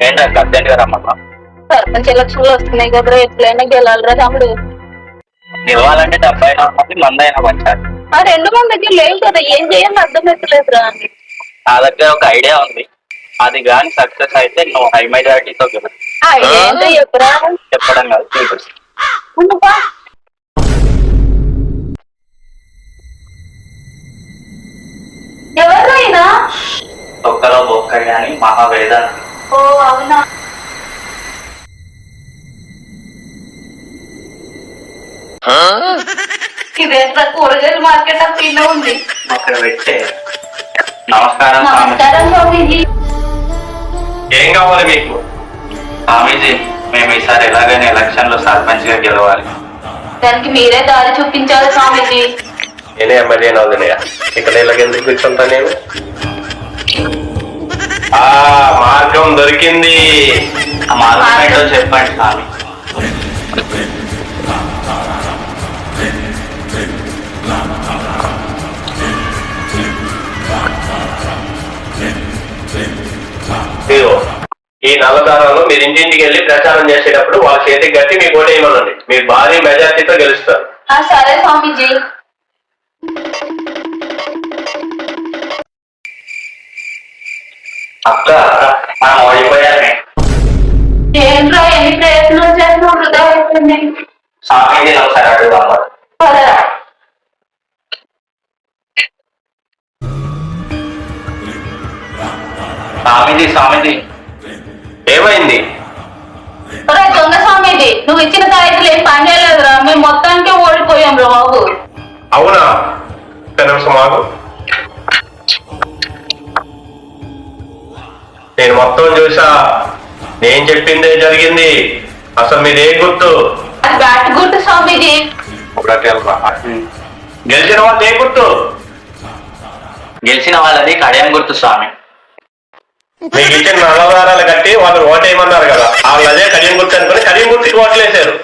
ఏంటంటే అర్జెంట్గా రమ్మన్నా? సర్పంచ్ ఎలక్షన్లు వస్తున్నాయి కదరా ఎప్పుడైనా గెలాలరా తమ్ముడు గెలవాలంటే డెబ్బై నాలుగు మంది మంది అయినా పంచాలి. ఆ రెండు దగ్గర లేవు కదా ఏం చేయాలని అర్థమవుతలేదురా నా దగ్గర ఒక ఐడియా ఉంది. అది కానీ సక్సెస్ అయితే నువ్వు హై మెజారిటీతో గెలు. ఆ, ఏంటో చెప్పురా. చెప్పడం కాదు చూపిస్తా ఉండుపా. ఎవర్రా ఈయన? ఒక్కలో బొక్క కానీ మహావేదన ఓ అవునా? కూరగాయల మార్కెట్ ఇన్న ఉంది. అక్కడ పెట్టే నమస్కారం స్వామి నమస్కారం స్వామీజీ ఏం కావాలి మీకు? స్వామీజీ మేము ఈసారి ఎలాగైనా ఎలక్షన్లో సర్పంచ్గా గెలవాలి. దానికి మీరే దారి చూపించాలి స్వామీజీ. నేనే ఎమ్మెల్యే నవ్వుదనయ్య ఇక్కడ ఇలాగ ఎందుకు కూర్చుంటా నేను? దొరికింది. ఆ మార్గం ఏంటో చెప్పండి స్వామి. ఈ నల్లదారాలు మీరు ఇంటింటికి వెళ్ళి ప్రచారం చేసేటప్పుడు వాళ్ళ చేతికి గట్టి మీకు ఓటేయమనండి మీరు భారీ మెజార్టీతో గెలుస్తారు. సరే స్వామీజీ. అక్క మనం ఓడిపోయామే ఏంట్రా ఎన్ని ప్రయత్నాలు చేస్తున్నా వృధా అవుతుంది? స్వామీజీని ఒకసారి అడుగుదాం స్వామీజీ స్వామీజీ ఏమైంది దొంగ స్వామీజీ నువ్వు ఇచ్చిన తాయితులు ఏం పని చేయలేదురా మేము మొత్తానికే ఓడిపోయాం రా బాబు. అవునా? ఒక్క నిమిషం నేను మొత్తం చూసా. నేను చెప్పిందే జరిగింది. అసలు మీది ఏ గుర్తు బ్యాట్ గుర్తు స్వామీజీ గెలిచిన వాళ్ళు ఏ గుర్తు? గెలిచిన వాళ్ళది కడియం గుర్తు స్వామి. మీకు ఇచ్చిన నల్లదారాలు కట్టి వాళ్ళు ఓటేయమన్నారు కదా. వాళ్ళు అదే కడియం గుర్తు అనుకుని కడియం గుర్తుకి ఓట్లేశారు.